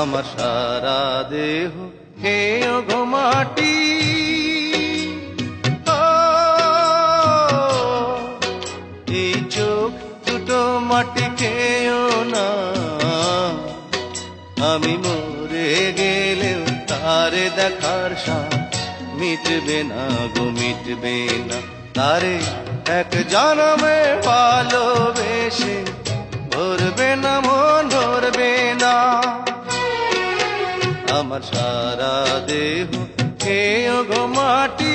আমার সারা দেহ। খেয়ে ঘুমাটি এই চোখ দুটো মাটি খেয়েও না। আমি মরে গেলেও তারে দেখার সাথ মিটবে না গো, মিটবে না। তারে এক জনমে ভালোবেসে ভরবে না মন ভরবে না। আমার সারা দেহ খেয়ে গো মাটি।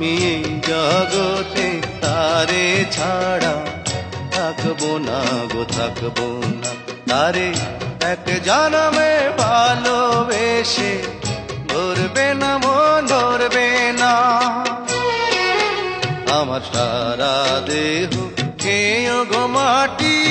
আমি এই জগতে তারে ছাড়া থাকব না গো, থাকব না। তারে এক জনমে ভালোবেসে ধরবে না মন ধরবে না। আমার সারা দেহ খেয়ে গো মাটি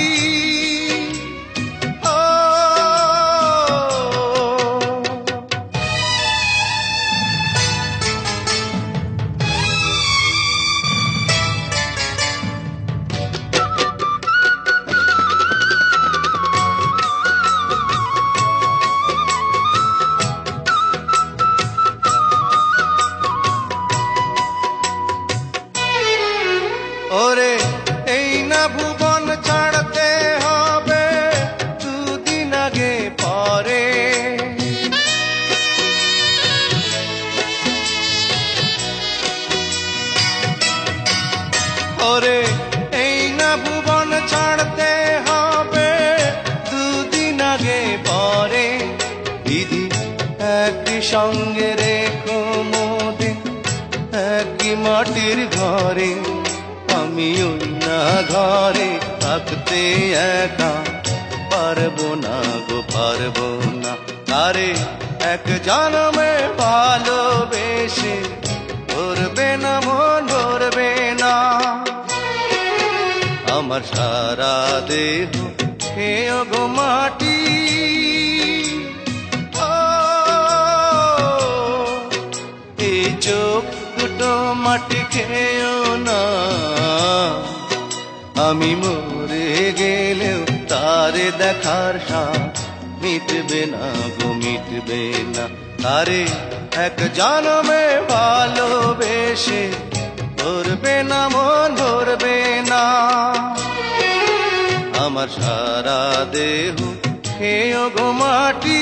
সঙ্গে রেখো মোদের একই মাটির ঘরে, আমি না ঘরে থাকতে একা পারব না গো, পারব না। আরে, এক জনমে ভালোবেসে ধরবে না মন, ধরবে না। আমার সারা দেহ খেয়ে গো মাটি মাটি খেয়েও না। আমি মরে গেলেও তারে দেখার সাথ মিটবে না গো, মিটবে না। তারে এক জনমে ভালোবেসে ধরবে না মন, ধরবে না। আমার সারা দেহ খেয়ে গো মাটি।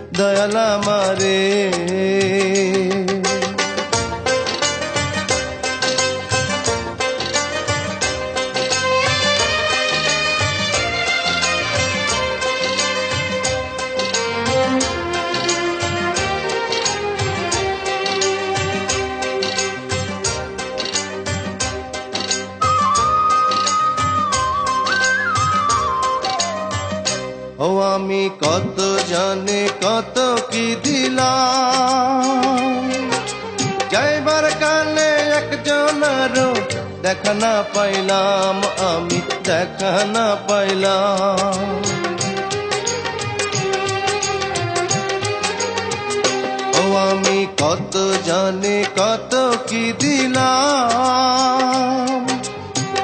দয়ালা মারে ও আমি কত জানে কত কি দিলাম। যাইবার কালে একজনারও দেখা না পাইলাম, আমি দেখা না পাইলাম। ও আমি কত জানে কত কি দিলাম।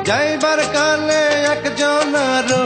যাইবার কালে একজনারও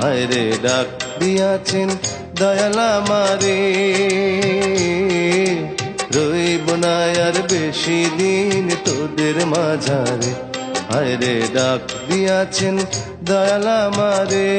হায় রে ডাক দিয়াছেন দয়ালা মারে রইব না আর বেশি দিন তোদের মাঝারে। হায় রে ডাক দিয়াছেন দয়ালা মারে